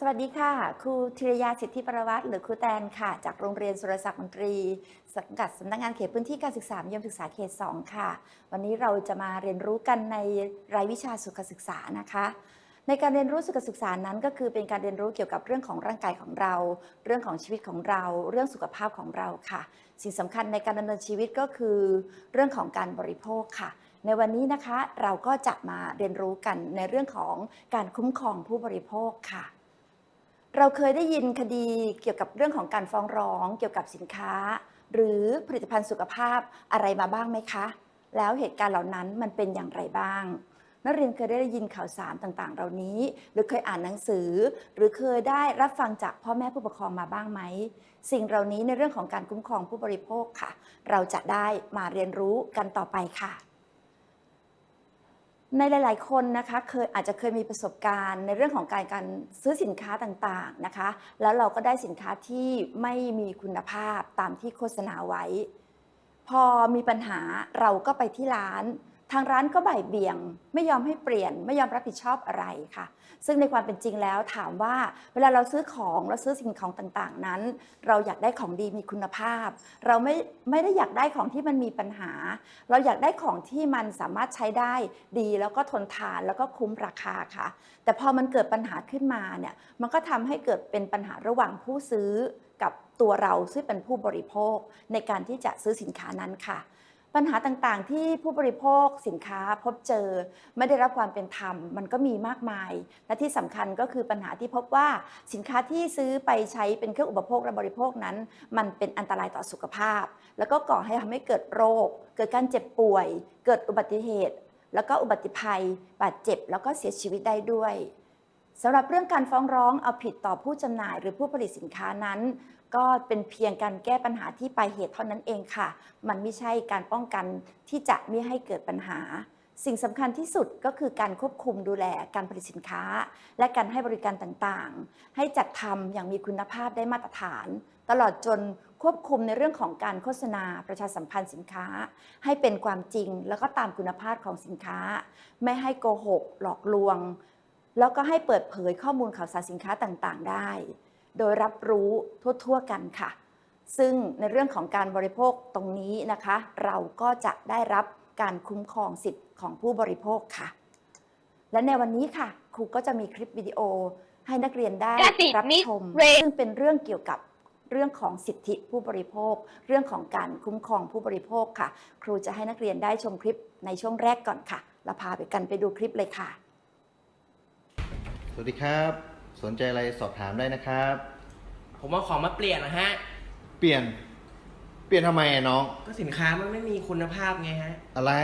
สวัสดีค่ะ ครูธีรยาสิทธิประวัติ หรือครูแตนค่ะ จากโรงเรียนสุรศักดิ์มนตรี สังกัดสำนักงานเขตพื้นที่การศึกษามยมศึกษาเขต 2 ค่ะ วันนี้เราจะมาเรียนรู้กันในรายวิชาสุขศึกษานะคะ ในการเรียนรู้สุขศึกษานั้นก็คือเป็นการเรียนรู้เกี่ยวกับเรื่องของร่างกายของเรา เรื่องของชีวิตของเรา เรื่องสุขภาพของเราค่ะ สิ่งสำคัญในการดำเนินชีวิตก็คือ เรื่องของการบริโภคค่ะในวันนี้นะคะเราก็จะมาเรียนรู้กันในเรื่องของการคุ้มครองผู้บริโภคค่ะ เราเคยได้ยินคดีเกี่ยวกับเรื่องของการฟ้องร้อง เกี่ยวกับสินค้า หรือผลิตภัณฑ์สุขภาพอะไรมาบ้างไหมคะ แล้วเหตุการณ์เหล่านั้นมันเป็นอย่างไรบ้างนักเรียนเคยได้ยินข่าวสารต่างๆ เหล่านี้ หรือเคยอ่านหนังสือ หรือเคยได้รับฟังจากพ่อแม่ผู้ปกครองมาบ้างไหม สิ่งเหล่านี้ในเรื่องของการคุ้มครองผู้บริโภคค่ะ เราจะได้มาเรียนรู้กันต่อไปค่ะ ในหลาย ๆ คนนะคะเคยอาจจะเคยมีประสบการณ์ในเรื่องของการการซื้อสินค้าต่างๆนะคะ แล้วเราก็ได้สินค้าที่ไม่มีคุณภาพตามที่โฆษณาไว้ พอมีปัญหาเราก็ไปที่ร้าน ทางร้านก็บ่ายเบี่ยง ไม่ยอมให้เปลี่ยน ไม่ยอมรับผิดชอบอะไรค่ะ ซึ่งในความเป็นจริงแล้วถามว่า เวลาเราซื้อของเราซื้อสิ่งของต่างๆนั้น เราอยากได้ของดีมีคุณภาพ เราไม่ไม่ได้อยากได้ของที่มันมีปัญหา เราอยากได้ของที่มันสามารถใช้ได้ดีแล้วก็ทนทานแล้วก็คุ้มราคาค่ะ แต่พอมันเกิดปัญหาขึ้นมาเนี่ยมันก็ทำให้เกิดเป็นปัญหาระหว่างผู้ซื้อกับตัวเราซึ่งเป็นผู้บริโภคในการที่จะซื้อสินค้านั้นค่ะ ปัญหาต่างๆ ที่ผู้บริโภคสินค้าพบเจอ ไม่ได้รับความเป็นธรรม มันก็มีมากมาย และที่สำคัญก็คือปัญหาที่พบว่าสินค้าที่ซื้อไปใช้เป็นเครื่องอุปโภคและบริโภคนั้น มันเป็นอันตรายต่อสุขภาพ แล้วก็ก่อให้ทำให้เกิดโรค เกิดการเจ็บป่วย เกิดอุบัติเหตุ แล้วก็อุบัติภัย บาดเจ็บ แล้วก็เสียชีวิตได้ด้วยสำหรับเรื่องการฟ้องร้องเอาผิดต่อผู้จำหน่ายหรือผู้ผลิตสินค้านั้นก็เป็นเพียงการแก้ปัญหาที่ปลายเหตุเท่านั้นเองค่ะ มันไม่ใช่การป้องกันที่จะไม่ให้เกิดปัญหา สิ่งสำคัญที่สุดก็คือการควบคุมดูแลการผลิตสินค้า และการให้บริการต่างๆ ให้จัดทำอย่างมีคุณภาพได้มาตรฐาน ตลอดจนควบคุมในเรื่องของการโฆษณาประชาสัมพันธ์สินค้า ให้เป็นความจริงแล้วก็ตามคุณภาพของสินค้า ไม่ให้โกหก หลอกลวง แล้วก็ให้เปิดเผยข้อมูลข่าวสารสินค้าต่างๆ ได้ โดยรับรู้ทั่วๆกันค่ะ ซึ่งในเรื่องของการบริโภคตรงนี้นะคะ เราก็จะได้รับการคุ้มครองสิทธิ์ของผู้บริโภคค่ะ และในวันนี้ค่ะ ครูก็จะมีคลิปวิดีโอให้นักเรียนได้กสิรับมิตรชมเรซึ่งเป็นเรื่องเกี่ยวกับเรื่องของสิทธิผู้บริโภค เรื่องของการคุ้มครองผู้บริโภคค่ะ ครูจะให้นักเรียนได้ชมคลิปในช่วงแรกก่อนค่ะเราพาไปกันไปดูคลิปเลยค่ะ สวัสดีครับ สนใจอะไรสอบถามได้นะครับ ผมเอาของมาเปลี่ยนนะฮะ เปลี่ยน เปลี่ยนทำไมอะน้อง ก็สินค้ามันไม่มีคุณภาพไงฮะ อะไร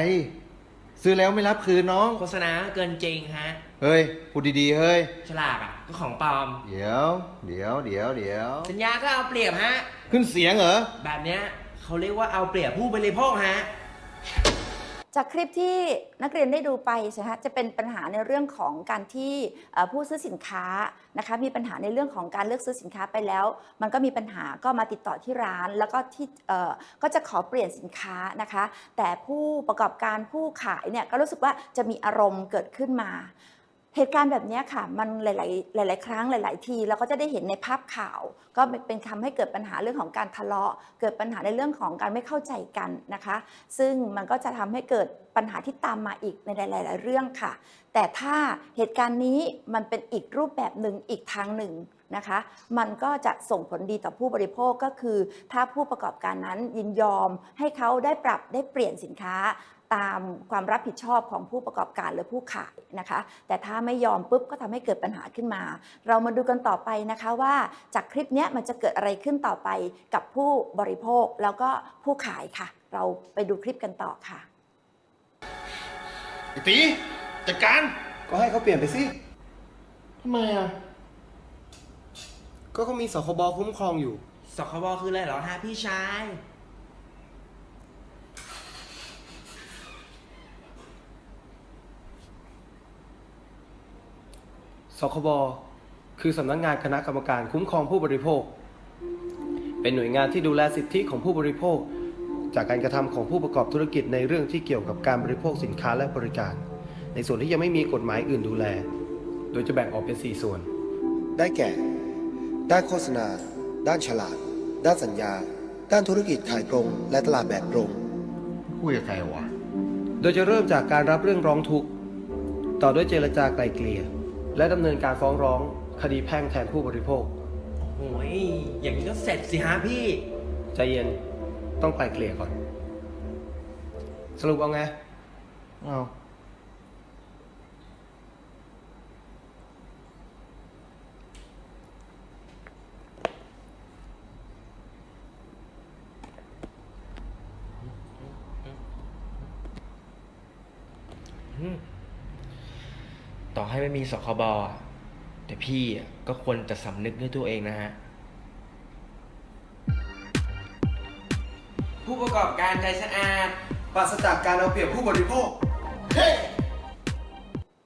ซื้อแล้วไม่รับคืนน้อง โฆษณาก็เกินจริงฮะ เฮ้ยพูดดีๆเฮ้ย ฉลากอะ ก็ของปลอม เดี๋ยว เดี๋ยวเดี๋ยวเดี๋ยว สัญญาก็เอาเปรียบฮะ ขึ้นเสียงเหรอ แบบเนี้ยเขาเรียกว่าเอาเปรียบผู้บริโภคฮะ จากคลิปที่นักเรียนได้ดูไปใช่ไหมคะจะเป็นปัญหาในเรื่องของการที่ผู้ซื้อสินค้านะคะมีปัญหาในเรื่องของการเลือกซื้อสินค้าไปแล้ว มันก็มีปัญหาก็มาติดต่อที่ร้าน แล้วก็ที่ก็จะขอเปลี่ยนสินค้านะคะ แต่ผู้ประกอบการผู้ขายเนี่ยก็รู้สึกว่าจะมีอารมณ์เกิดขึ้นมา เหตุการณ์แบบนี้ค่ะมันหลาย ๆ หลาย ๆ ครั้งหลาย ๆ ทีเราก็จะได้เห็นในภาพข่าว ก็เป็นทำให้เกิดปัญหาเรื่องของการทะเลาะ เกิดปัญหาในเรื่องของการไม่เข้าใจกันนะคะ ซึ่งมันก็จะทำให้เกิดปัญหาที่ตามมาอีกในหลาย ๆ เรื่องค่ะ แต่ถ้าเหตุการณ์นี้มันเป็นอีกรูปแบบหนึ่งอีกทางหนึ่งนะคะ มันก็จะส่งผลดีต่อผู้บริโภคก็คือ ถ้าผู้ประกอบการนั้นยินยอมให้เขาได้ปรับได้เปลี่ยนสินค้า ตามความรับผิดชอบของผู้ประกอบการหรือผู้ขายนะคะ แต่ถ้าไม่ยอมปุ๊บก็ทำให้เกิดปัญหาขึ้นมา เรามาดูกันต่อไปนะคะว่าจากคลิปเนี้ยมันจะเกิดอะไรขึ้นต่อไปกับผู้บริโภคแล้วก็ผู้ขายค่ะ เราไปดูคลิปกันต่อค่ะไอ้ตีจัดการก็ให้เขาเปลี่ยนไปสิทำไมอะก็เขามีสคบคุ้มครองอยู่สคบคืออะไรเหรอฮะพี่ชาย สคบคือสำนักงานคณะกรรมการคุ้มครองผู้บริโภค เป็นหน่วยงานที่ดูแลสิทธิของผู้บริโภค จากการกระทำของผู้ประกอบธุรกิจในเรื่องที่เกี่ยวกับการบริโภคสินค้าและบริการ ในส่วนที่ยังไม่มีกฎหมายอื่นดูแล โดยจะแบ่งออกเป็น 4 ส่วน ได้แก่ ด้านโฆษณา ด้านฉลาดด้านสัญญา ด้านธุรกิจขายตรง และตลาดแบบตรงคุยกับใครวะ โดยจะเริ่มจากการรับเรื่องร้องทุกข์ ต่อด้วยเจรจาไกลเกลี่ย และดำเนินการฟ้องร้องคดีแพ่งแทนผู้บริโภค โอ้ยอย่างนี้ก็เสร็จสิฮะพี่ ใจเย็นต้องไกลเกลี่ยก่อน สรุปเอาไง เอา ต่อให้ไม่มีสคบอะแต่พี่อะก็ควรจะสำนึกด้วยตัวเองนะฮะ ผู้ประกอบการใจสะอาด ปราศจากการเอาเปรียบผู้บริโภค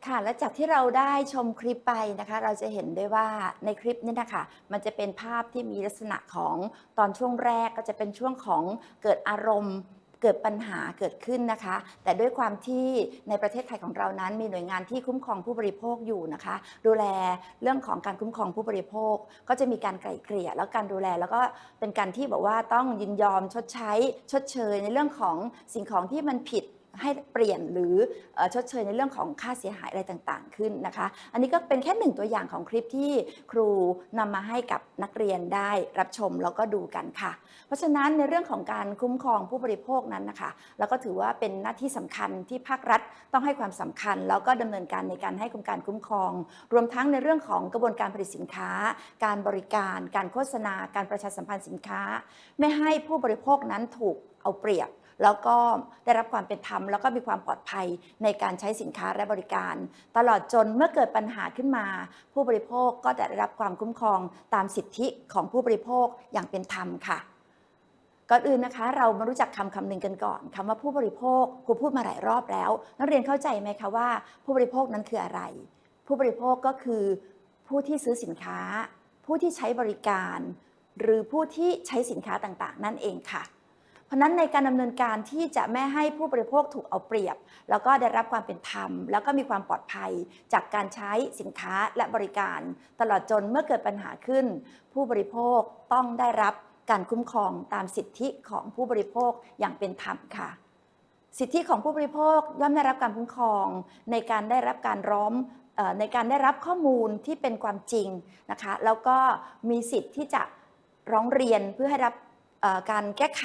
ค่ะและจากที่เราได้ชมคลิปไปนะคะ เราจะเห็นได้ว่าในคลิปนี้นะคะมันจะเป็นภาพที่มีลักษณะของตอนช่วงแรกก็จะเป็นช่วงของเกิดอารมณ์ เกิดปัญหาเกิดขึ้นนะคะ แต่ด้วยความที่ในประเทศไทยของเรานั้น มีหน่วยงานที่คุ้มครองผู้บริโภคอยู่นะคะ ดูแลเรื่องของการคุ้มครองผู้บริโภค ก็จะมีการไกล่เกลี่ยแล้วการดูแลแล้วก็เป็นการที่บอกว่าต้องยินยอมชดใช้ชดเชยในเรื่องของสิ่งของที่มันผิด ให้เปลี่ยนหรือชดเชยในเรื่องของค่าเสียหายอะไรต่างๆ ขึ้นนะคะ อันนี้ก็เป็นแค่หนึ่งตัวอย่างของคลิปที่ครูนำมาให้กับนักเรียนได้รับชมแล้วก็ดูกันค่ะ เพราะฉะนั้นในเรื่องของการคุ้มครองผู้บริโภคนั้นนะคะ แล้วก็ถือว่าเป็นหน้าที่สำคัญที่ภาครัฐต้องให้ความสำคัญ แล้วก็ดำเนินการในการให้การคุ้มครอง รวมทั้งในเรื่องของกระบวนการผลิตสินค้า การบริการ การโฆษณา การประชาสัมพันธ์สินค้า ไม่ให้ผู้บริโภคนั้นถูก เอาเปรียบ แล้วก็ได้รับความเป็นธรรม แล้วก็มีความปลอดภัยในการใช้สินค้าและบริการ ตลอดจนเมื่อเกิดปัญหาขึ้นมา ผู้บริโภคก็จะได้รับความคุ้มครองตามสิทธิของผู้บริโภคอย่างเป็นธรรมค่ะก่อนอื่นนะคะเรามารู้จักคำคำหนึ่งกันก่อนคำว่าผู้บริโภคครูพูดมาหลายรอบแล้ว นักเรียนเข้าใจไหมคะว่าผู้บริโภคนั้นคืออะไร ผู้บริโภคก็คือ ผู้ที่ซื้อสินค้า ผู้ที่ใช้บริการ หรือผู้ที่ใช้สินค้าต่างๆ นั่นเองค่ะ เพราะนั้นในการดำเนินการที่จะไม่ให้ผู้บริโภคถูกเอาเปรียบ แล้วก็ได้รับความเป็นธรรม แล้วก็มีความปลอดภัยจากการใช้สินค้าและบริการ ตลอดจนเมื่อเกิดปัญหาขึ้น ผู้บริโภคต้องได้รับการคุ้มครองตามสิทธิของผู้บริโภคอย่างเป็นธรรมค่ะ สิทธิของผู้บริโภคย่อมได้รับการคุ้มครอง ในการได้รับการร้อมในการได้รับข้อมูลที่เป็นความจริงนะคะ แล้วก็มีสิทธิ์ที่จะร้องเรียนเพื่อให้รับ การแก้ไข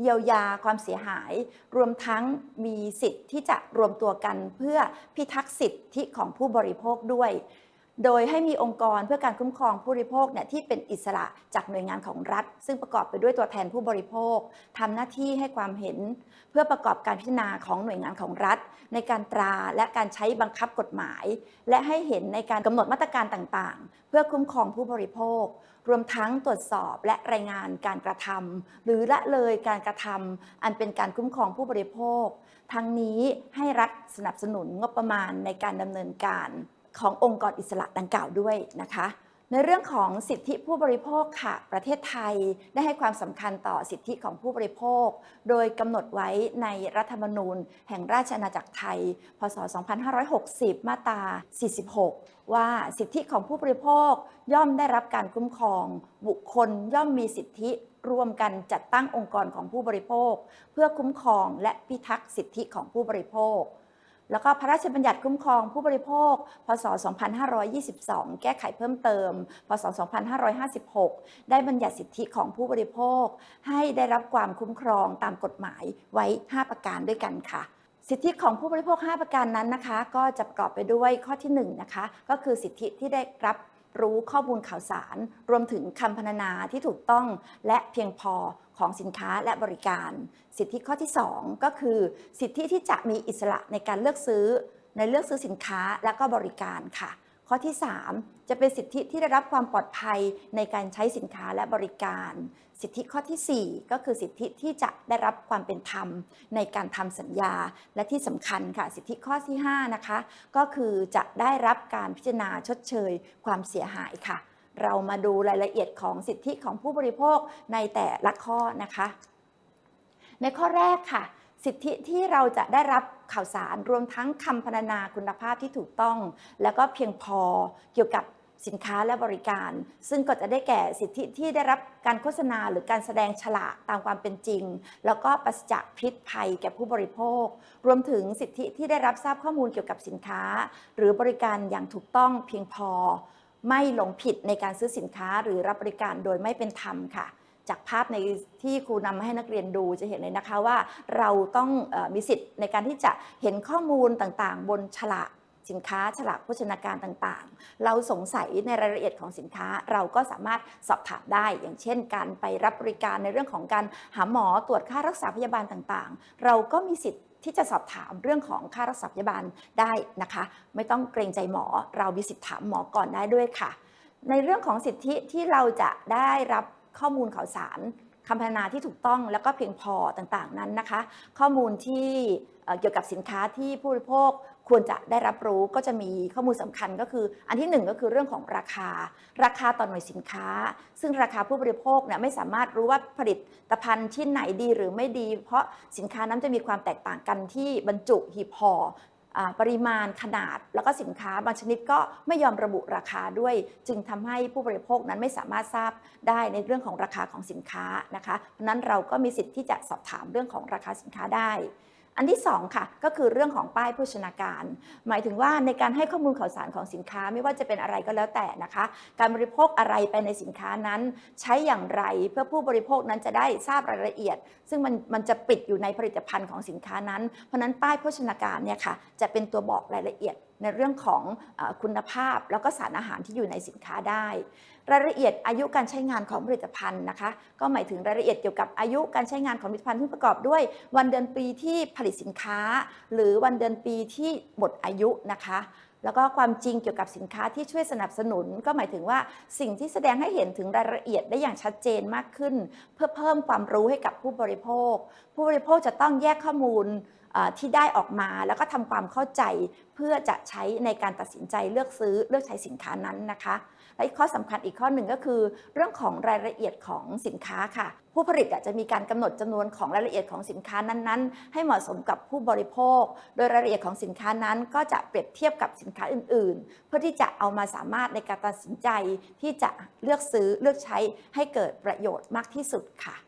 เยียวยาความเสียหาย รวมทั้งมีสิทธิ์ที่จะรวมตัวกันเพื่อพิทักษ์สิทธิของผู้บริโภคด้วย โดยให้มีองค์กรเพื่อการคุ้มครองผู้บริโภคเนี่ยที่เป็นอิสระจากหน่วยงานของรัฐ ซึ่งประกอบไปด้วยตัวแทนผู้บริโภคทำหน้าที่ให้ความเห็น เพื่อประกอบการพิจารณาของหน่วยงานของรัฐ ในการตราและการใช้บังคับกฎหมาย และให้เห็นในการกำหนดมาตรการต่างๆ เพื่อคุ้มครองผู้บริโภค รวมทั้งตรวจสอบและรายงานการกระทำหรือละเลยการกระทำอันเป็นการคุ้มครองผู้บริโภค ทั้งนี้ให้รัฐสนับสนุนงบประมาณในการดำเนินการขององค์กรอิสระดังกล่าวด้วยนะคะ ในเรื่องของสิทธิผู้บริโภคค่ะ ประเทศไทยได้ให้ความสำคัญต่อสิทธิของผู้บริโภค โดยกำหนดไว้ในรัฐธรรมนูญ แห่งราชอาณาจักรไทย พศ 2560 มาตรา 46 ว่าสิทธิของผู้บริโภคย่อมได้รับการคุ้มครอง บุคคลย่อมมีสิทธิร่วมกันจัดตั้งองค์กรของผู้บริโภค เพื่อคุ้มครองและพิทักษ์สิทธิของผู้บริโภค แล้วก็พระราชบัญญัติคุ้มครองผู้บริโภค พศ 2522 แก้ไขเพิ่มเติม พศ 2556 ได้บัญญัติสิทธิของผู้บริโภค ให้ได้รับความคุ้มครองตามกฎหมายไว้ 5 ประการด้วยกันค่ะสิทธิของผู้บริโภค 5 ประการนั้นนะคะ ก็จะประกอบไปด้วยข้อที่1นะคะก็คือสิทธิที่ได้รับรู้ข้อมูลข่าวสาร รวมถึงคำพรรณนาที่ถูกต้องและเพียงพอ ของสินค้าและบริการ สิทธิข้อที่ 2 ก็คือ สิทธิที่จะมีอิสระในการเลือกซื้อ ในเลือกซื้อสินค้าและก็บริการค่ะ ข้อที่ 3 จะเป็นสิทธิที่ได้รับความปลอดภัยในการใช้สินค้าและบริการ สิทธิข้อทีสี่4 ก็คือสิทธิที่จะได้รับความเป็นธรรมในการทำสัญญา และที่สำคัญค่ะ สิทธิข้อที่5นะคะก็คือจะได้รับการพิจารณาชดเชย ความเสียหายค่ะ เรามาดูรายละเอียดของสิทธิของผู้บริโภคในแต่ละข้อนะคะ ในข้อแรกค่ะ สิทธิที่เราจะได้รับข่าวสารรวมทั้งคำพรรณนาคุณภาพที่ถูกต้อง แล้วก็เพียงพอเกี่ยวกับสินค้าและบริการ ซึ่งก็จะได้แก่สิทธิที่ได้รับการโฆษณาหรือการแสดงฉลากตามความเป็นจริง แล้วก็ปราศจากพิษภัยแก่ผู้บริโภค รวมถึงสิทธิที่ได้รับทราบข้อมูลเกี่ยวกับสินค้า หรือบริการอย่างถูกต้องเพียงพอ ไม่หลงผิดในการซื้อสินค้าหรือรับบริการโดยไม่เป็นธรรมค่ะ จากภาพในที่ครูนำมาให้นักเรียนดูจะเห็นเลยนะคะว่าเราต้องอมีสิทธิ์ในการที่จะเห็นข้อมูลต่างๆ บนฉลากสินค้าฉลากโภชนาการต่างๆ เราสงสัยในรายละเอียดของสินค้าเราก็สามารถสอบถามได้ อย่างเช่น การไปรับบริการในเรื่องของการหาหมอตรวจค่ารักษาพยาบาลต่างๆ เราก็มีสิทธิ์ ที่จะสอบถามเรื่องของค่ารักษาพยาบาลได้นะคะ ไม่ต้องเกรงใจหมอเรามีสิทธิ์ถามหมอก่อนได้ด้วยค่ะ ในเรื่องของสิทธิที่เราจะได้รับข้อมูลข่าวสารคำพรรณนาที่ถูกต้องแล้วก็เพียงพอต่างๆนั้นนะคะ ข้อมูลที่เอ่อเกี่ยวกับสินค้าที่ผู้บริโภค ควรจะได้รับรู้ก็จะมีข้อมูลสำคัญก็คือ อันที่หนึ่งก็คือเรื่องของราคา ราคาต่อหน่วยสินค้า ซึ่งราคาผู้บริโภคเนี่ยไม่สามารถรู้ว่าผลิตภัณฑ์ชิ้นไหนดีหรือไม่ดี เพราะสินค้านั้นจะมีความแตกต่างกันที่บรรจุหีบห่อปริมาณขนาดแล้วก็สินค้าบางชนิดก็ไม่ยอมระบุราคาด้วย จึงทำให้ผู้บริโภคนั้นไม่สามารถทราบได้ในเรื่องของราคาของสินค้านะคะเพราะนั้นเราก็มีสิทธิ์ที่จะสอบถามเรื่องของราคาสินค้าได้ อันที่สองค่ะก็คือเรื่องของป้ายโภชนาการ หมายถึงว่าในการให้ข้อมูลข่าวสารของสินค้าไม่ว่าจะเป็นอะไรก็แล้วแต่นะคะ การบริโภคอะไรไปในสินค้านั้น ใช้อย่างไรเพื่อผู้บริโภคนั้นจะได้ทราบรายละเอียด ซึ่งมันมันจะปิดอยู่ในผลิตภัณฑ์ของสินค้านั้น เพราะนั้นป้ายโภชนาการเนี่ยค่ะจะเป็นตัวบอกรายละเอียดในเรื่องของอคุณภาพแล้วก็สารอาหารที่อยู่ในสินค้าได้ รายละเอียดอายุการใช้งานของผลิตภัณฑ์นะคะ ก็หมายถึงรายละเอียดเกี่ยวกับอายุการใช้งานของผลิตภัณฑ์ที่ประกอบด้วย วันเดือนปีที่ผลิตสินค้า หรือวันเดือนปีที่หมดอายุนะคะแล้วก็ความจริงเกี่ยวกับสินค้าที่ช่วยสนับสนุน ก็หมายถึงว่าสิ่งที่แสดงให้เห็นถึงรายละเอียดได้อย่างชัดเจนมากขึ้น เพื่อเพิ่มความรู้ให้กับผู้บริโภค ผู้บริโภคจะต้องแยกข้อมูล ที่ได้ออกมาแล้วก็ทำความเข้าใจเพื่อจะใช้ในการตัดสินใจเลือกซื้อเลือกใช้สินค้านั้นนะคะและอีกข้อสำคัญอีกข้อหนึ่งก็คือ เรื่องของรายละเอียดของสินค้าค่ะ ผู้ผลิตจะมีการกำหนดจำนวนของรายละเอียดของสินค้านั้นๆ ให้เหมาะสมกับผู้บริโภค โดยรายละเอียดของสินค้านั้น ก็จะเปรียบเทียบกับสินค้าอื่น ๆ เพื่อที่จะเอามาสามารถในการตัดสินใจที่จะเลือกซื้อเลือกใช้ให้เกิดประโยชน์มากที่สุดค่ะ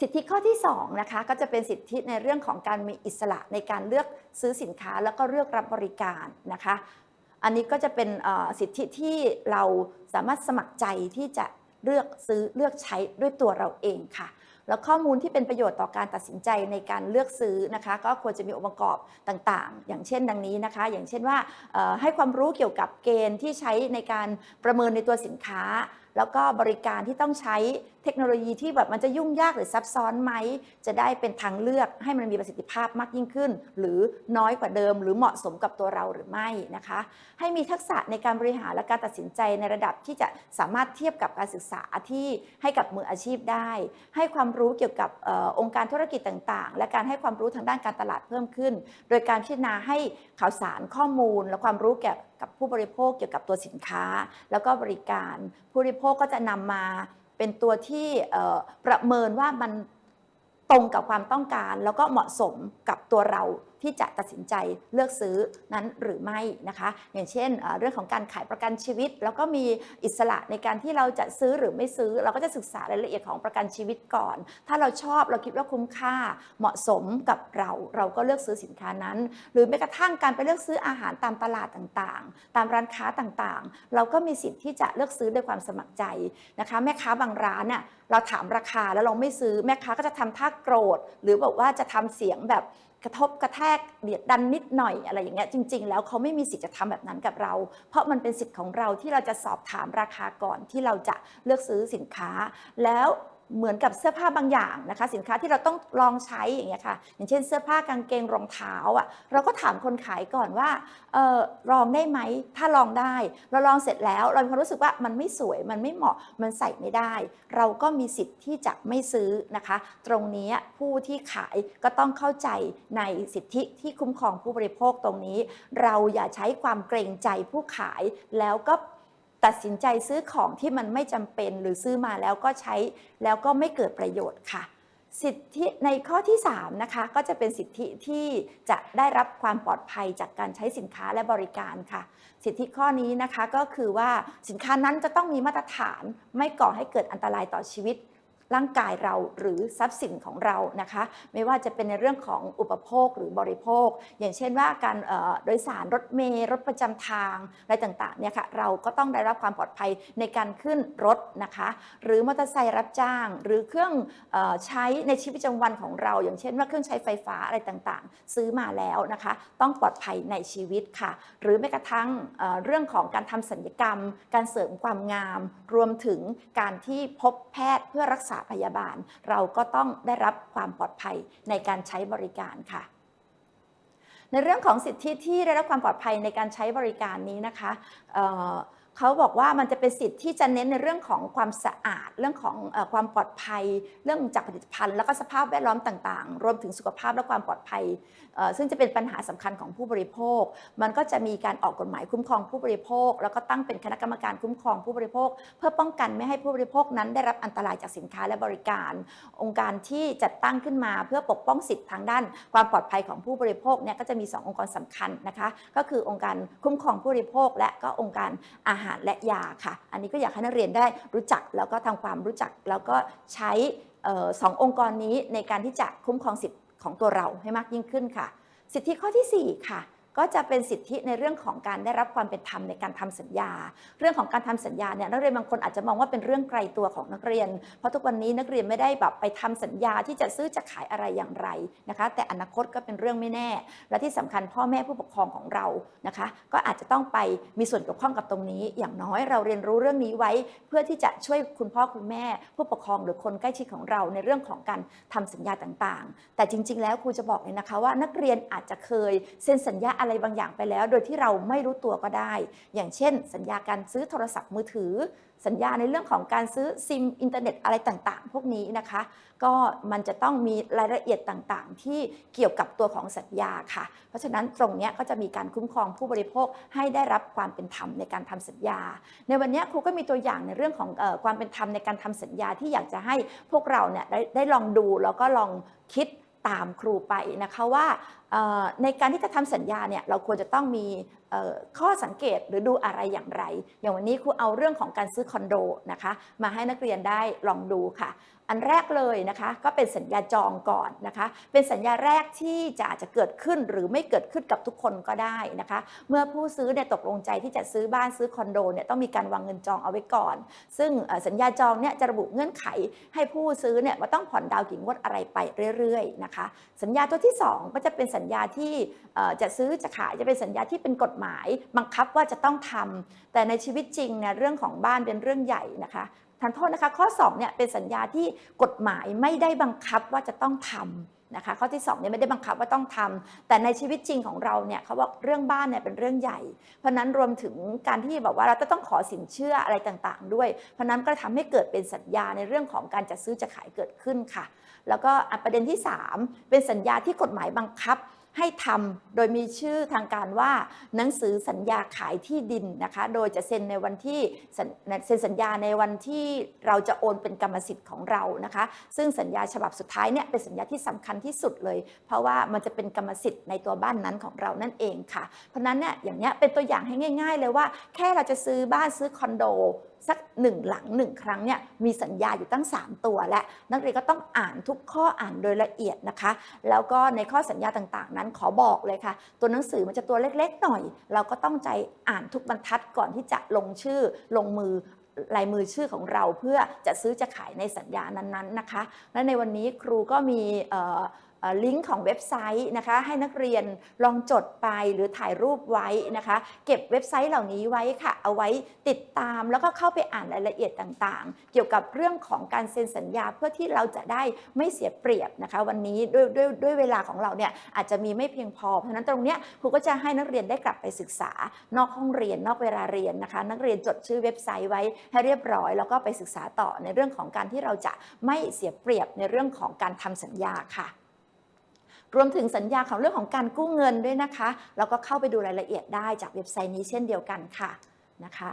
สิทธิข้อที่2นะคะก็จะเป็นสิทธิในเรื่องของการมีอิสระในการเลือกซื้อสินค้าแล้วก็เลือกรับบริการนะคะ อันนี้ก็จะเป็นสิทธิที่เราสามารถสมัครใจที่จะเลือกซื้อเลือกใช้ด้วยตัวเราเองค่ะ แล้วข้อมูลที่เป็นประโยชน์ต่อการตัดสินใจในการเลือกซื้อนะคะ ก็ควรจะมีองค์ประกอบต่างๆ อย่างเช่นดังนี้นะคะ อย่างเช่นว่าให้ความรู้เกี่ยวกับเกณฑ์ที่ใช้ในการประเมินในตัวสินค้า แล้วก็บริการที่ต้องใช้เทคโนโลยีที่แบบมันจะยุ่งยากหรือซับซ้อนไหม จะได้เป็นทางเลือกให้มันมีประสิทธิภาพมากยิ่งขึ้น หรือน้อยกว่าเดิม หรือเหมาะสมกับตัวเราหรือไม่นะคะ ให้มีทักษะในการบริหารและการตัดสินใจในระดับที่จะสามารถเทียบกับการศึกษาที่ให้กับมืออาชีพได้ ให้ความรู้เกี่ยวกับออองค์การธุรกิจต่างๆ และการให้ความรู้ทางด้านการตลาดเพิ่มขึ้น โดยการพิจารณาให้ข่าวสารข้อมูล และความรู้เกี่ยวกับผู้บริโภคเกี่ยวกับตัวสินค้า แล้วก็บริการ ผู้บริโภคก็จะนำมา เป็นตัวที่ประเมินว่ามันตรงกับความต้องการ แล้วก็เหมาะสมกับตัวเรา ที่จะตัดสินใจเลือกซื้อนั้นหรือไม่นะคะ อย่างเช่นเรื่องของการขายประกันชีวิต แล้วก็มีอิสระในการที่เราจะซื้อหรือไม่ซื้อ เราก็จะศึกษารายละเอียดของประกันชีวิตก่อน ถ้าเราชอบเราคิดว่าคุ้มค่าเหมาะสมกับเราเราก็เลือกซื้อสินค้านั้น หรือแม้กระทั่งการไปเลือกซื้ออาหารตามตลาดต่างๆ ตามร้านค้าต่างๆ เราก็มีสิทธิ์ที่จะเลือกซื้อด้วยความสมัครใจนะคะ แม่ค้าบางร้านเนี่ยเราถามราคาแล้วเราไม่ซื้อแม่ค้าก็จะทำท่าโกรธ หรือบอกว่าจะทำเสียงแบบ กระทบกระแทกเดียดดันนิดหน่อยอะไรอย่างเงี้ยจริง ๆ แล้วเขาไม่มีสิทธิ์จะทำแบบนั้นกับเรา เพราะมันเป็นสิทธิ์ของเราที่เราจะสอบถามราคาก่อนที่เราจะเลือกซื้อสินค้า แล้ว เหมือนกับเสื้อผ้าบางอย่างนะคะ สินค้าที่เราต้องลองใช้อย่างเงี้ยค่ะ อย่างเช่นเสื้อผ้ากางเกงรองเท้าอะเราก็ถามคนขายก่อนว่าเออลองได้ไหมถ้าลองได้ เราลองเสร็จแล้วเรามีความรู้สึกว่ามันไม่สวยมันไม่เหมาะมันใส่ไม่ได้ เราก็มีสิทธิ์ที่จะไม่ซื้อนะคะ ตรงนี้ผู้ที่ขายก็ต้องเข้าใจในสิทธิที่คุ้มครองผู้บริโภคตรงนี้ เราอย่าใช้ความเกรงใจผู้ขายแล้วก็ ตัดสินใจซื้อของที่มันไม่จำเป็นหรือซื้อมาแล้วก็ใช้แล้วก็ไม่เกิดประโยชน์ค่ะ สิทธิในข้อที่3นะคะก็จะเป็นสิทธิที่จะได้รับความปลอดภัยจากการใช้สินค้าและบริการค่ะ สิทธิข้อนี้นะคะก็คือว่าสินค้านั้นจะต้องมีมาตรฐานไม่ก่อให้เกิดอันตรายต่อชีวิต ร่างกายเราหรือทรัพย์สินของเรานะคะ ไม่ว่าจะเป็นในเรื่องของอุปโภคหรือบริโภค อย่างเช่นว่าการโดยสารรถเมล์รถประจำทางอะไรต่างๆเนี่ยค่ะเราก็ต้องได้รับความปลอดภัยในการขึ้นรถนะคะ หรือมอเตอร์ไซค์รับจ้าง หรือเครื่องอใช้ในชีวิตประจำวันของเรา อย่างเช่นว่าเครื่องใช้ไฟฟ้าอะไรต่างๆ ซื้อมาแล้วนะคะ ต้องปลอดภัยในชีวิตค่ะ หรือแม้กระทั่งเเรื่องของการทำสัญญกรรม การเสริมความงาม รวมถึงการที่พบแพทย์เพื่อรักษาพยาบาล เราก็ต้องได้รับความปลอดภัยในการใช้บริการค่ะในเรื่องของสิทธิที่ได้รับความปลอดภัยในการใช้บริการนี้นะคะ เขาบอกว่ามันจะเป็นสิทธิที่จะเน้นในเรื่องของความสะอาด เรื่องของอความปลอดภัย เรื่องจากผลิตภัณฑ์ แล้วก็สภาพแวดล้อมต่างๆ รวมถึงสุขภาพและความปลอดภัย ซึ่งจะเป็นปัญหาสำคัญของผู้บริโภค มันก็จะมีการออกกฎหมายคุ้มครองผู้บริโภค แล้วก็ตั้งเป็นคณะกรรมการคุ้มครองผู้บริโภค เพื่อป้องกันไม่ให้ผู้บริโภคนั้นได้รับอันตรายจากสินค้าและบริการ องค์การที่จัดตั้งขึ้นมาเพื่อปกป้องสิทธิทางด้าน ความปลอดภัยของผู้บริโภคเนี่ยก็จะมี 2 องค์กรสำคัญนะคะ ก็คือองค์การคุ้มครองผู้บริโภค และก็องค์การอาหารและยาค่ะ อันนี้ก็อยากให้นักเรียนได้รู้จักแล้วก็ทำความรู้จักแล้วก็ใช้สององค์กรนี้ในการที่จะคุ้มครองสิทธิของตัวเราให้มากยิ่งขึ้นค่ะ สิทธิข้อทีสี่4 ค่ะ ก็จะเป็นสิทธิในเรื่องของการได้รับความเป็นธรรมในการทำสัญญา เรื่องของการทำสัญญาเนี่ยนักเรียนบางคนอาจจะมองว่าเป็นเรื่องไกลตัวของนักเรียน เพราะทุกวันนี้นักเรียนไม่ได้แบบไปทำสัญญาที่จะซื้อจะขายอะไรอย่างไรนะคะ แต่อนาคตก็เป็นเรื่องไม่แน่ และที่สำคัญพ่อแม่ผู้ปกครองของเรานะคะ ก็อาจจะต้องไปมีส่วนเกี่ยวข้องกับตรงนี้ อย่างน้อยเราเรียนรู้เรื่องนี้ไว้ เพื่อที่จะช่วยคุณพ่อคุณแม่ ผู้ปกครองหรือคนใกล้ชิดของเราในเรื่องของการทำสัญญาต่างๆ แต่จริง ๆ แล้วครูจะบอกเลยนะคะว่านักเรียนอาจจะเคยเซ็นสัญญาอะไรบางอย่างไปแล้ว โดยที่เราไม่รู้ตัวก็ได้ อย่างเช่น สัญญาการซื้อโทรศัพท์มือถือ สัญญาในเรื่องของการซื้อซิมอินเทอร์เน็ตอะไรต่างๆ พวกนี้นะคะ ก็มันจะต้องมีรายละเอียดต่างๆ ที่เกี่ยวกับตัวของสัญญาค่ะ เพราะฉะนั้นตรงนี้ก็จะมีการคุ้มครองผู้บริโภคให้ได้รับความเป็นธรรมในการทำสัญญา ในวันนี้ครูก็มีตัวอย่างในเรื่องของอความเป็นธรรมในการทำสัญญาที่อยากจะให้พวกเราเนี่ยได้ได้ลองดูแล้วก็ลองคิดตามครูไปนะคะว่า ในการที่จะทำสัญญาเนี่ยเราควรจะต้องมีข้อสังเกตหรือดูอะไรอย่างไร อย่างวันนี้ครูเอาเรื่องของการซื้อคอนโดนะคะมาให้นักเรียนได้ลองดูค่ะ อันแรกเลยนะคะก็เป็นสัญญาจองก่อนนะคะ เป็นสัญญาแรกที่จะอาจจะเกิดขึ้นหรือไม่เกิดขึ้นกับทุกคนก็ได้นะคะ เมื่อผู้ซื้อเนี่ยตกลงใจที่จะซื้อบ้านซื้อคอนโดเนี่ยต้องมีการวางเงินจองเอาไว้ก่อน ซึ่งสัญญาจองเนี่ยจะระบุเงื่อนไขให้ผู้ซื้อเนี่ยว่าต้องผ่อนดาวน์กี่งวดอะไรไปเรื่อยๆนะคะ สัญญาตัวที่ 2 ก็จะเป็นสัญญญาที่จะซื้อจะขายจะเป็นสัญญาที่เป็นกฎหมาย บังคับว่าจะต้องทำแต่ในชีวิตจริงเนี่ยเรื่องของบ้านเป็นเรื่องใหญ่นะคะทันโทษนะคะข้อ2เนี่ยเป็นสัญญาที่กฎหมายไม่ได้บังคับว่าจะต้องทำนะคะข้อที่2เนี่ยไม่ได้บังคับว่าต้องทำแต่ในชีวิตจริงของเราเนี่ยเขาบอกเรื่องบ้านเนี่ยเป็นเรื่องใหญ่ เพราะนั้นรวมถึงการที่แบบว่าเราจะต้องขอสินเชื่ออะไรต่างๆ ด้วย เพราะนั้นก็ทำให้เกิดเป็นสัญญาในเรื่องของการจะซื้อจะขายเกิดขึ้นค่ะ แล้วก็ประเด็นที่ 3 เป็นสัญญาที่กฎหมายบังคับให้ทำโดยมีชื่อทางการว่าหนังสือสัญญาขายที่ดินนะคะ โดยจะเซ็นในวันที่เซ็นสัญญาในวันที่เราจะโอนเป็นกรรมสิทธิ์ของเรานะคะ ซึ่งสัญญาฉบับสุดท้ายเนี่ยเป็นสัญญาที่สำคัญที่สุดเลย เพราะว่ามันจะเป็นกรรมสิทธิ์ในตัวบ้านนั้นของเรานั่นเองค่ะ เพราะนั้นเนี่ยอย่างเนี้ยเป็นตัวอย่างให้ง่าย ๆ เลยว่า แค่เราจะซื้อบ้านซื้อคอนโด สักหนึ่งหลังหนึ่งครั้งเนี่ยมีสัญญาอยู่ตั้ง 3 ตัวและ นักเรียนก็ต้องอ่านทุกข้ออ่านโดยละเอียดนะคะ แล้วก็ในข้อสัญญาต่างๆ นั้นขอบอกเลยค่ะ ตัวหนังสือมันจะตัวเล็กๆหน่อย เราก็ต้องใจอ่านทุกบรรทัดก่อนที่จะลงชื่อลงมือลายมือชื่อของเราเพื่อจะซื้อจะขายในสัญญานั้นๆนะคะ และในวันนี้ครูก็มีเลิงก์ของเว็บไซต์นะคะให้นักเรียนลองจดไปหรือถ่ายรูปไว้นะคะ เก็บเว็บไซต์เหล่านี้ไว้ค่ะ เอาไว้ติดตามแล้วก็เข้าไปอ่านรายละเอียดต่างๆ เกี่ยวกับเรื่องของการเซ็นสัญญาเพื่อที่เราจะได้ไม่เสียเปรียบนะคะ วันนี้ด้วยด้วยด้วยเวลาของเราเนี่ยอาจจะมีไม่เพียงพอ เพราะฉะนั้นตรงเนี้ยครูก็จะให้นักเรียนได้กลับไปศึกษา นอกห้องเรียนนอกเวลาเรียนนะคะ นักเรียนจดชื่อเว็บไซต์ไว้ให้เรียบร้อย แล้วก็ไปศึกษาต่อในเรื่องของการที่เราจะไม่เสียเปรียบในเรื่องของการทำสัญญาค่ะ รวมถึงสัญญาของเรื่องของการกู้เงินด้วยนะคะเราก็เข้าไปดูรายละเอียดได้จากเว็บไซต์นี้เช่นเดียวกันค่ะนะคะ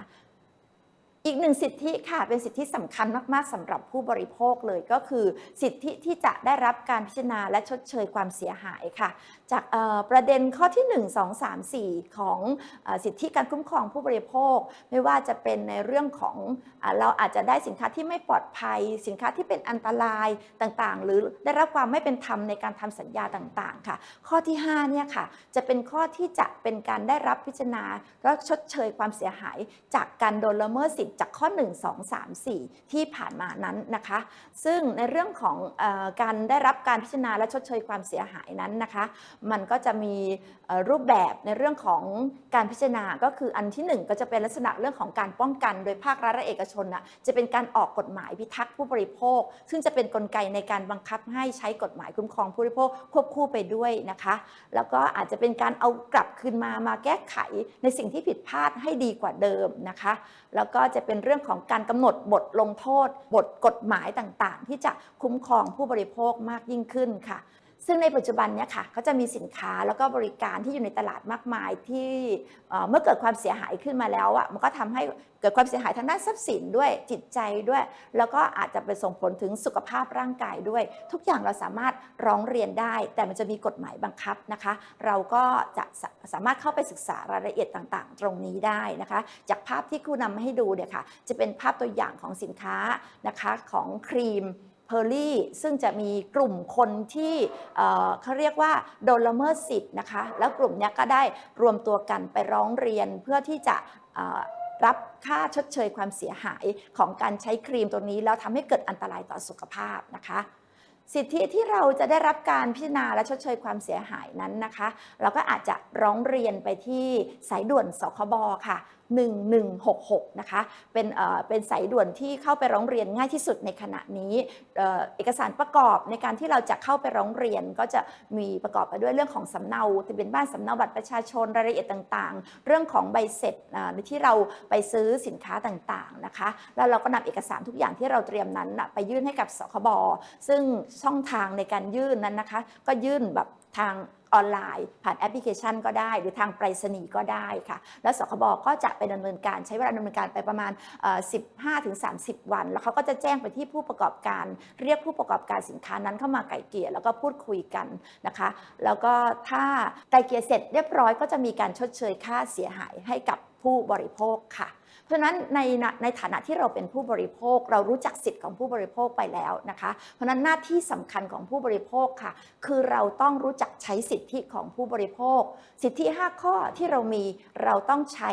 อีกหนึ่งสิทธิค่ะเป็นสิทธิสำคัญมากๆสำหรับผู้บริโภคเลยก็คือ สิทธิที่จะได้รับการพิจารณาและชดเชยความเสียหายค่ะ จากประเด็นข้อที่ 1 2 3 4 ของอสิทธิการคุ้มครองผู้บริโภค ไม่ว่าจะเป็นในเรื่องของอเราอาจจะได้สินค้าที่ไม่ปลอดภัย สินค้าที่เป็นอันตรายต่างๆ หรือได้รับความไม่เป็นธรรมในการทำสัญญาต่างๆค่ะ ข้อที่5เนี่ยค่ะจะเป็นข้อที่จะเป็นการได้รับพิจารณาและชดเชยความเสียหาย จากการโดนละเมิดสิทธิจากข้อ 1 2 3 4 ที่ผ่านมานั้นนะคะ ซึ่งในเรื่องของอการได้รับการพิจารณาและชดเชยความเสียหายนั้นนะคะ มันก็จะมีรูปแบบในเรื่องของการพิจารณาก็คืออันที่หนึ่งก็จะเป็นลักษณะเรื่องของการป้องกัน โดยภาครัฐและเอกชนนะจะเป็นการออกกฎหมายพิทักษ์ผู้บริโภค ซึ่งจะเป็นนกลไกในการบังคับให้ใช้กฎหมายคุ้มครองผู้บริโภคควบคู่ไปด้วยนะคะ แล้วก็อาจจะเป็นการเอากลับคืนมามาแก้ไขในสิ่งที่ผิดพลาดให้ดีกว่าเดิมนะคะ แล้วก็จะเป็นเรื่องของการกำหนดบทลงโทษ บทกฎหมายต่างๆ ที่จะคุ้มครองผู้บริโภคมากยิ่งขึ้นค่ะ ซึ่งในปัจจุบันเนี่ยค่ะเขาจะมีสินค้าแล้วก็บริการที่อยู่ในตลาดมากมายที่เมื่อเกิดความเสียหายขึ้นมาแล้วอะมันก็ทำให้เกิดความเสียหายทางด้านทรัพย์สินด้วยจิตใจด้วย แล้วก็อาจจะไปส่งผลถึงสุขภาพร่างกายด้วย ทุกอย่างเราสามารถร้องเรียนได้ แต่มันจะมีกฎหมายบังคับนะคะ เราก็จะสาสามารถเข้าไปศึกษารายละเอียดต่างๆ ตรงนี้ได้นะคะ จากภาพที่ครูนำมาให้ดูเนี่ยค่ะจะเป็นภาพตัวอย่างของสินค้านะคะของครีม เพอร์ลี่ซึ่งจะมีกลุ่มคนที่เเขาเรียกว่าโดนละเมิดสิทธิ์นะคะ แล้วกลุ่มนี้ก็ได้รวมตัวกันไปร้องเรียนเพื่อที่จะรับค่าชดเชยความเสียหายของการใช้ครีมตัวนี้แล้วทำให้เกิดอันตรายต่อสุขภาพนะคะสิทธิที่เราจะได้รับการพิจารณาและชดเชยความเสียหายนั้นนะคะ เราก็อาจจะร้องเรียนไปที่สายด่วนสคบค่ะ 1166 นะคะ เป็นเป็นสายด่วนที่เข้าไปร้องเรียนง่ายที่สุดในขณะนี้ เอกสารประกอบในการที่เราจะเข้าไปร้องเรียนก็จะมีประกอบไปด้วยเรื่องของสำเนาทะเบียนบ้านสำเนาบัตรประชาชนรายละเอียดต่างๆ เรื่องของใบเสร็จที่เราไปซื้อสินค้าต่างๆนะคะ แล้วเราก็นำเอกสารทุกอย่างที่เราเตรียมนั้นไปยื่นให้กับสคบซึ่งช่องทางในการยื่นนั้นนะคะ ก็ยื่นแบบ ทางออนไลน์ ผ่านแอปพลิเคชันก็ได้ หรือทางไปรษณีย์ก็ได้ค่ะ แล้วสคบก็จะไปดำเนินการใช้เวลาดำเนินการไปประมาณ 15-30 วัน แล้วเขาก็จะแจ้งไปที่ผู้ประกอบการ เรียกผู้ประกอบการสินค้านั้นเข้ามาไก่เกลี่ยแล้วก็พูดคุยกันนะคะ แล้วก็ถ้าไก่เกลี่ยเสร็จเรียบร้อยก็จะมีการชดเชยค่าเสียหายให้กับผู้บริโภคค่ะ เพราะฉะนั้นในในฐานะที่เราเป็นผู้บริโภค เรารู้จักสิทธิ์ของผู้บริโภคไปแล้วนะคะ เพราะนั้นหน้าที่สำคัญของผู้บริโภคค่ะ คือเราต้องรู้จักใช้สิทธิของผู้บริโภค สิทธิ 5 ข้อที่เรามีเราต้องใช้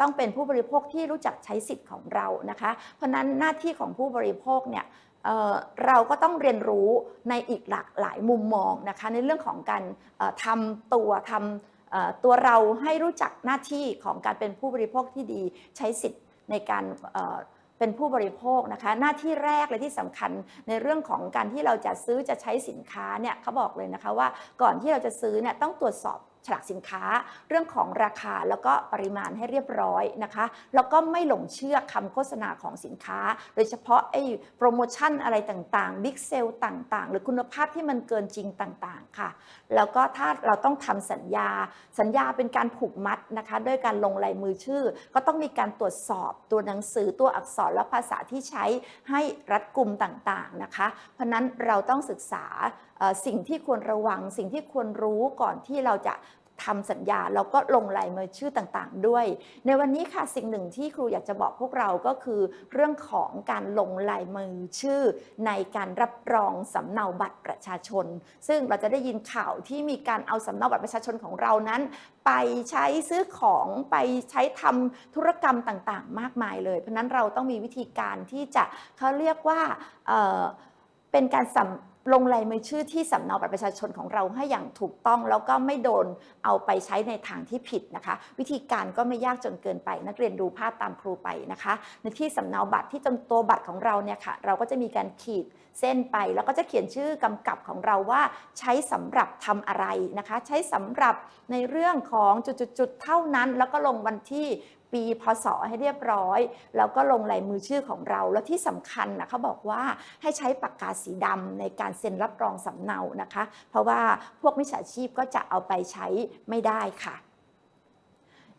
ต้องเป็นผู้บริโภคที่รู้จักใช้สิทธิ์ของเรานะคะ เพราะนั้นหน้าที่ของผู้บริโภคเนี่ยเเราก็ต้องเรียนรู้ในอีกหลากหลายมุมมองนะคะในเรื่องของการทำตัวทำ ตัวเราให้รู้จักหน้าที่ของการเป็นผู้บริโภคที่ดีใช้สิทธิ์ในการเอ่อเป็นผู้บริโภคนะคะ หน้าที่แรกเลยที่สำคัญในเรื่องของการที่เราจะซื้อจะใช้สินค้าเนี่ยเขาบอกเลยนะคะว่าก่อนที่เราจะซื้อเนี่ยต้องตรวจสอบ ฉลากสินค้า เรื่องของราคาแล้วก็ปริมาณให้เรียบร้อยนะคะ แล้วก็ไม่หลงเชื่อคำโฆษณาของสินค้า โดยเฉพาะไอ้โปรโมชั่นอะไรต่างๆบิ๊กเซลต่างๆ หรือคุณภาพที่มันเกินจริงต่างๆค่ะ แล้วก็ถ้าเราต้องทำสัญญา สัญญาเป็นการผูกมัดนะคะ ด้วยการลงลายมือชื่อ ก็ต้องมีการตรวจสอบตัวหนังสือตัวอักษรและภาษาที่ใช้ให้รัดกุมต่างๆนะคะ เพราะนั้นเราต้องศึกษาสิ่งที่ควรระวัง สิ่งที่ควรรู้ก่อนที่เราจะทำสัญญาแล้วก็ลงลายมือชื่อต่างๆ ด้วย ในวันนี้ค่ะสิ่งหนึ่งที่ครูอยากจะบอกพวกเราก็คือ เรื่องของการลงลายมือชื่อ ในการรับรองสำเนาบัตรประชาชน ซึ่งเราจะได้ยินข่าวที่มีการเอาสำเนาบัตรประชาชนของเรานั้น ไปใช้ซื้อของไปใช้ทำธุรกรรมต่างๆ มากมายเลย เพราะนั้นเราต้องมีวิธีการที่จะเขาเรียกว่าเเป็นการสำ ลงลายมือชื่อที่สำเนาบัตรประชาชนของเราให้อย่างถูกต้อง แล้วก็ไม่โดนเอาไปใช้ในทางที่ผิดนะคะ วิธีการก็ไม่ยากจนเกินไป นักเรียนดูภาพตามครูไปนะคะ ในที่สำเนาบัตรที่จำตัวบัตรของเราเนี่ยค่ะเราก็จะมีการขีดเส้นไป แล้วก็จะเขียนชื่อกำกับของเราว่าใช้สำหรับทำอะไรนะคะ ใช้สำหรับในเรื่องของจุดๆๆเท่านั้น แล้วก็ลงวันที่ ปีพศให้เรียบร้อย แล้วก็ลงลายมือชื่อของเรา แล้วที่สำคัญนะเขาบอกว่าให้ใช้ปากกาสีดำในการเซ็นรับรองสำเนานะคะ เพราะว่าพวกมิจฉาชีพก็จะเอาไปใช้ไม่ได้ค่ะ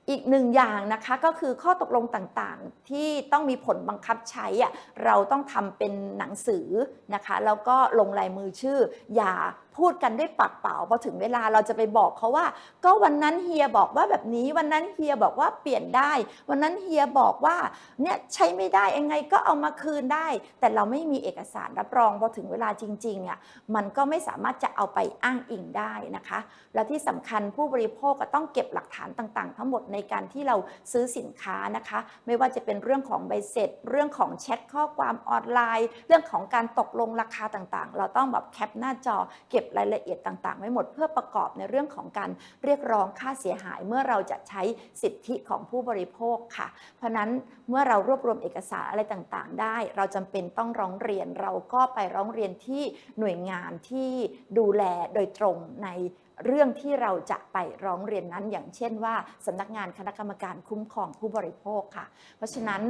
อีกหนึ่งอย่างนะคะก็คือข้อตกลงต่างๆ ที่ต้องมีผลบังคับใช้อะเราต้องทำเป็นหนังสือนะคะ แล้วก็ลงลายมือชื่อ อย่า พูดกันด้วยปากเปล่าพอถึงเวลาเราจะไปบอกเขาว่า ก็วันนั้นเฮียบอกว่าแบบนี้วันนั้นเฮียบอกว่าเปลี่ยนได้ วันนั้นเฮียบอกว่าเนี่ยใช้ไม่ได้ยังไงก็เอามาคืนได้ แต่เราไม่มีเอกสารรับรองพอถึงเวลาจริงๆอะมันก็ไม่สามารถจะเอาไปอ้างอิงได้นะคะ และที่สำคัญผู้บริโภคก็ต้องเก็บหลักฐานต่างๆ ทั้งหมดในการที่เราซื้อสินค้านะคะ ไม่ว่าจะเป็นเรื่องของใบเสร็จ เรื่องของแชทข้อความออนไลน์ เรื่องของการตกลงราคาต่างๆ เราต้องแบบแคปหน้าจอเก็บรายละเอียดต่างๆ ไว้หมดเพื่อประกอบในเรื่องของการเรียกร้องค่าเสียหายเมื่อเราจะใช้สิทธิของผู้บริโภคค่ะ เพราะนั้นเมื่อเรารวบรวมเอกสารอะไรต่างๆ ได้ เราจำเป็นต้องร้องเรียนเราก็ไปร้องเรียนที่หน่วยงานที่ดูแลโดยตรงใน เรื่องที่เราจะไปร้องเรียนนั้น อย่างเช่นว่าสำนักงานคณะกรรมการคุ้มครองผู้บริโภคค่ะ เพราะฉะนั้น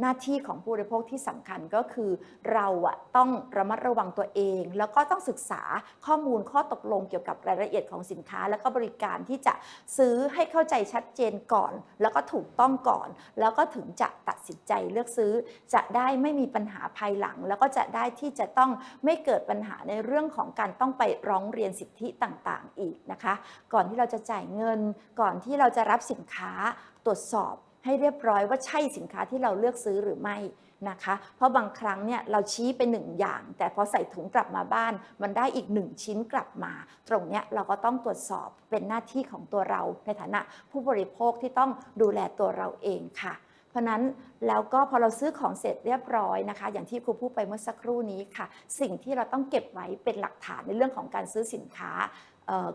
หน้าที่ของผู้บริโภคที่สำคัญก็คือ เราอะต้องระมัดระวังตัวเอง แล้วก็ต้องศึกษาข้อมูลข้อตกลงเกี่ยวกับรายละเอียดของสินค้า และก็บริการที่จะซื้อให้เข้าใจชัดเจนก่อน แล้วก็ถูกต้องก่อน แล้วก็ถึงจะตัดสินใจเลือกซื้อ จะได้ไม่มีปัญหาภายหลัง แล้วก็จะได้ที่จะต้องไม่เกิดปัญหาในเรื่องของการต้องไปร้องเรียนสิทธิต่างๆอีกนะคะ ก่อนที่เราจะจ่ายเงิน ก่อนที่เราจะรับสินค้าตรวจสอบให้เรียบร้อยว่าใช่สินค้าที่เราเลือกซื้อหรือไม่นะคะ เพราะบางครั้งเนี่ยเราชี้ไปหนึ่งอย่าง แต่พอใส่ถุงกลับมาบ้าน มันได้อีกหนึ่งชิ้นกลับมา ตรงเนี้ยเราก็ต้องตรวจสอบเป็นหน้าที่ของตัวเรา ในฐานะผู้บริโภคที่ต้องดูแลตัวเราเองค่ะ เพราะนั้นแล้วก็พอเราซื้อของเสร็จเรียบร้อยนะคะ อย่างที่ครูพูดไปเมื่อสักครู่นี้ค่ะ สิ่งที่เราต้องเก็บไว้เป็นหลักฐานในเรื่องของการซื้อสินค้า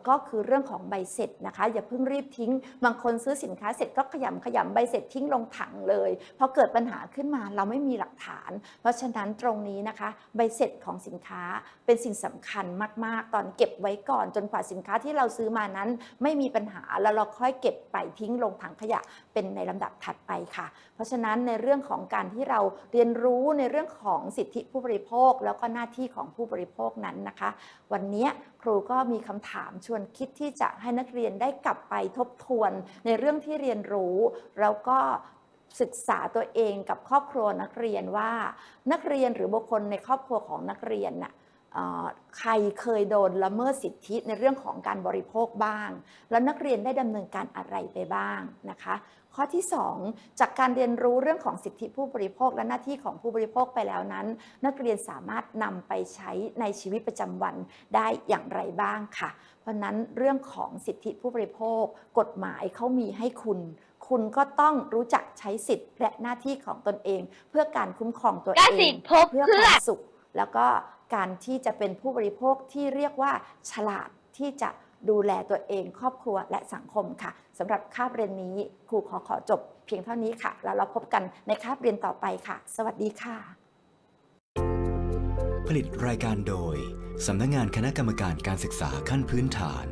ก็คือเรื่องของใบเสร็จนะคะ อย่าเพิ่งรีบทิ้ง บางคนซื้อสินค้าเสร็จก็ขยำขยำใบเสร็จทิ้งลงถังเลยพอเกิดปัญหาขึ้นมาเราไม่มีหลักฐาน เพราะฉะนั้นตรงนี้นะคะ ใบเสร็จของสินค้าเป็นสิ่งสำคัญมาก ๆ ตอนเก็บไว้ก่อนจนกว่าสินค้าที่เราซื้อมานั้น ไม่มีปัญหาแล้วเราค่อยเก็บไปทิ้งลงถังขยะเป็นในลำดับถัดไปค่ะ เพราะฉะนั้นในเรื่องของการที่เราเรียนรู้ในเรื่องของสิทธิผู้บริโภค แล้วก็หน้าที่ของผู้บริโภคนั้นนะคะ วันนี้ครูก็มีคำถามชวนคิดที่จะให้นักเรียนได้กลับไปทบทวนในเรื่องที่เรียนรู้ แล้วก็ศึกษาตัวเองกับครอบครัวนักเรียนว่า นักเรียนหรือบุคคลในครอบครัวของนักเรียนน่ะ ใครเคยโดนละเมิดสิทธิในเรื่องของการบริโภคบ้าง แล้วนักเรียนได้ดำเนินการอะไรไปบ้างนะคะ ข้อที่ 2 จากการเรียนรู้เรื่องของสิทธิผู้บริโภคและหน้าที่ของผู้บริโภคไปแล้วนั้น นักเรียนสามารถนำไปใช้ในชีวิตประจำวันได้อย่างไรบ้างค่ะ เพราะฉะนั้นเรื่องของสิทธิผู้บริโภค กฎหมายเขามีให้คุณคุณก็ต้องรู้จักใช้สิทธิ์และหน้าที่ของตนเอง เพื่อการคุ้มครองตัวกเอสิงทธิ์พบเพื่อเพื่คอวามสุขแล้วก็ การที่จะเป็นผู้บริโภคที่เรียกว่าฉลาดที่จะดูแลตัวเองครอบครัวและสังคมค่ะสำหรับคาบเรียนนี้ครูขอขอจบเพียงเท่านี้ค่ะ แล้วเราพบกันในคาบเรียนต่อไปค่ะ สวัสดีค่ะ ผลิตรายการโดยสำนักงานคณะกรรมการการศึกษาขั้นพื้นฐาน